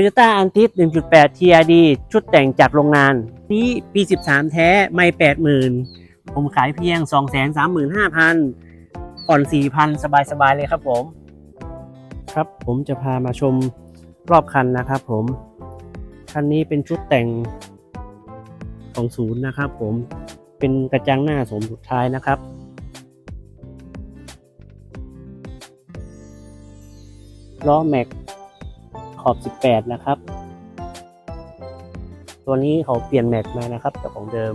Toyota a n t i s 1.8 TRD ชุดแต่งจากโรงงาน นี้ปี 13 แท้ไม่ 80,000 ผมขายเพียง 235,000 ผ่อน 4,000 สบาย ๆ เลยครับผม ครับผมจะพามาชมรอบคันนะครับผม คันนี้เป็นชุดแต่งของศูนย์นะครับผม เป็นกระจังหน้าสมสุดท้ายนะครับล้อแม็ก ขอบ 18 นะครับ ตัวนี้เขาเปลี่ยนแม็กมานะครับจากของเดิม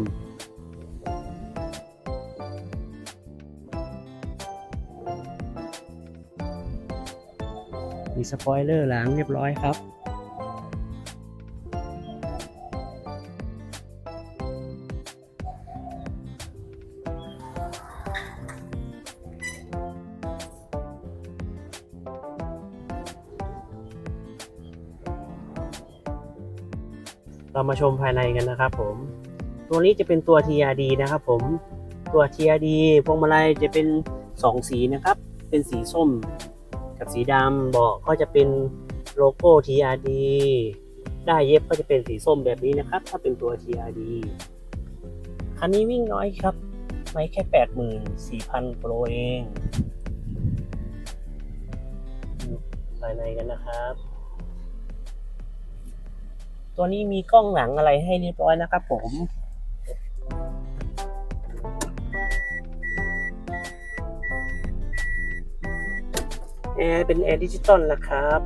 มีสปอยเลอร์หลังเรียบร้อยครับ เรามาชมภายในกันนะครับผม ตัวนี้จะเป็นตัว TRD นะครับผม ตัว TRD พวงมาลัยจะเป็น 2 สีนะครับ เป็นสีส้มกับสีดำเบาะก็จะเป็นโลโก้ TRD ได้เย็บก็จะเป็นสีส้มแบบนี้นะครับ ถ้าเป็นตัว TRD คันนี้วิ่งน้อยครับไม่แค่ 84,000กิโลเองภายในกันนะครับ ตัวนี้มีกล้องหลังอะไรให้เรียบร้อยนะครับผมแอร์เป็นแอร์ดิจิตอลนะครับ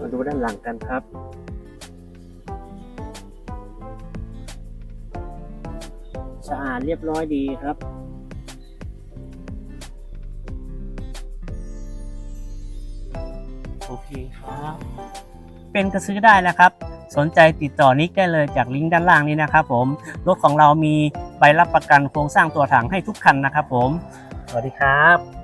มาดูด้านหลังกันครับ สะอาดเรียบร้อยดีครับ โอเคครับ เป็นก็ซื้อได้นะครับ สนใจติดต่อนิกได้เลยจากลิงก์ด้านล่างนี้นะครับผม รถของเรามีใบรับประกันโครงสร้างตัวถังให้ทุกคันนะครับผม สวัสดีครับ